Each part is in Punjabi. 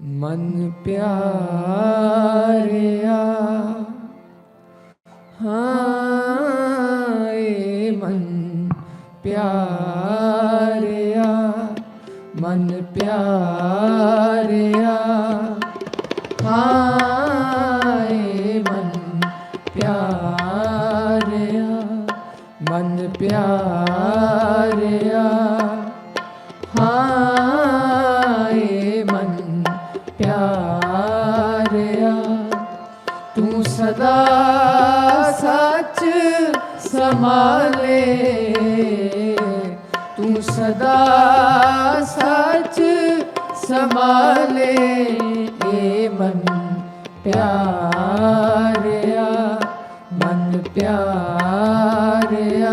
ਮਨ ਪਿਆਰਿਆ। ਹਾਂ ਮਨ ਪਿਆਰਿਆ ਮਨ ਪਿਆਰਿਆ। ਤੂੰ ਸਦਾ ਸੱਚ ਸੰਭਾਲੇ ਏ ਮਨ ਪਿਆਰਿਆ ਮਨ ਪਿਆਰਿਆ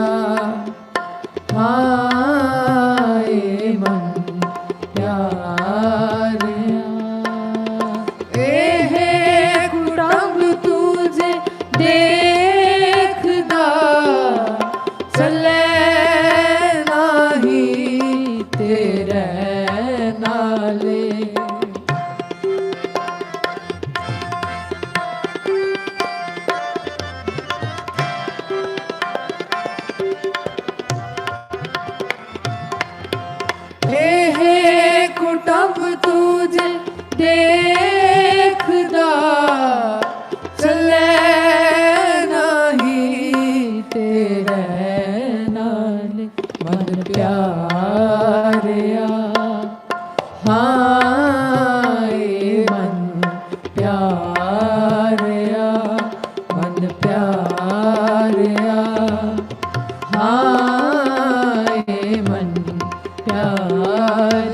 ਹਾਏ ਮਨ ਪਿਆਰਿਆ ਨਾਲੇ। ਇਹ ਕੁਟੰਬ ਤੁਝੇ ਦੇਖਦਾ ਪਿਆਰਿਆ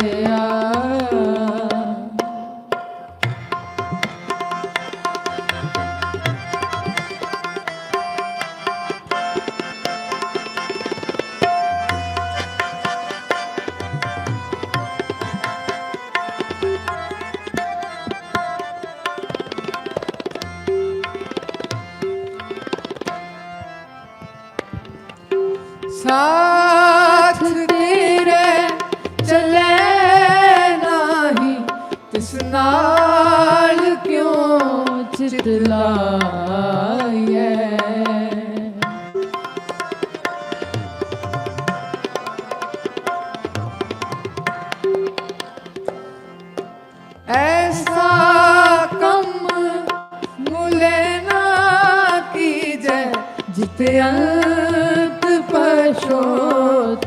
અંત પશોતા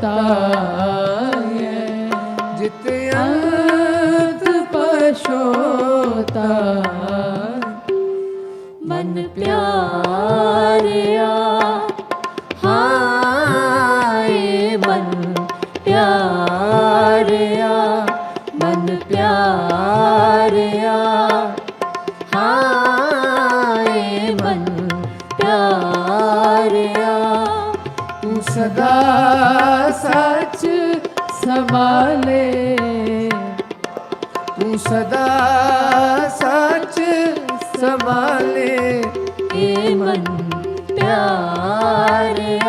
ਸਦਾ ਸੱਚ ਸੰਭਾਲੇ। ਤੂੰ ਸਦਾ ਸੱਚ ਸੰਭਾਲੇ। ਏ ਮਨ ਪਿਆਰਿਆ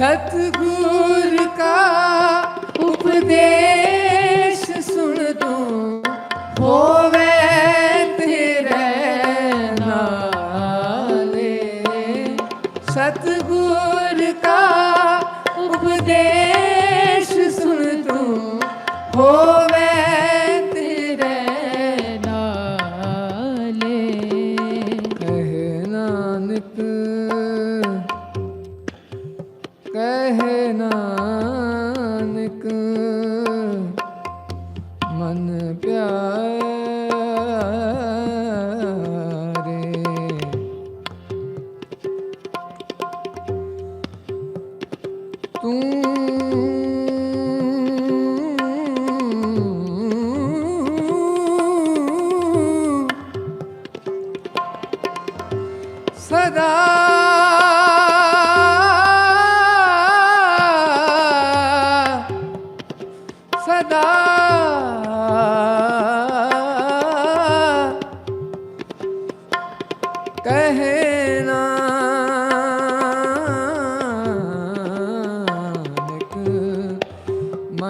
ਸਤਗੁਰ ਕਾ ਸੁਣ ਤੂੰ ਹੋਵੇ ਤੇਰੇ ਨਾਲੇ। ਕਾ ਉਪਦੇਸ਼ ਸੁਣ ਤੂੰ ਹੋਵੇ ਨਾਨਕ ਮਨ ਪਿਆਰੇ। ਤੂੰ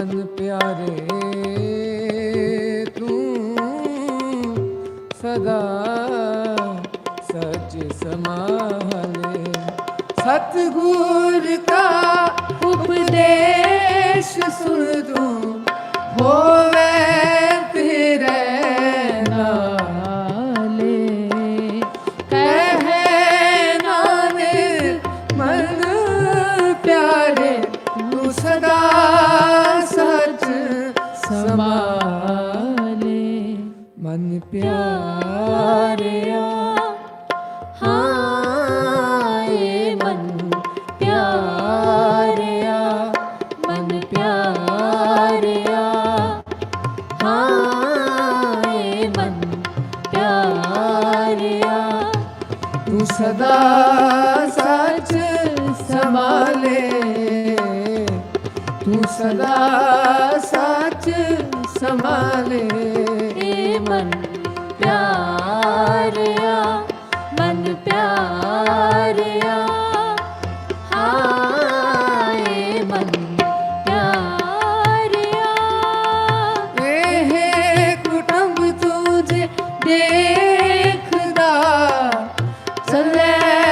ਮਨ ਪਿਆਰੇ ਤੂੰ ਸਦਾ ਸੱਚ ਸਮਾਲੇ ਸਤਗੁਰ ਕਾ ਉਪਦੇਸ਼ ਸੁਣ ਤੂੰ ਹੋਵੇ ਤੇਰੇ ਨਾਲੇ ਸਦਾ ਸੱਚ ਸੰਭਾਲੇ। ਏ ਮਨ ਪਿਆਰਿਆ ਮਨ ਪਿਆਰਿਆ। ਹਾਏ ਮਨ ਪਿਆਰਿਆ। ਇਹ ਕੁਟੁੰਬ ਤੁਝੇ ਦੇਖਦਾ ਚੱਲੇ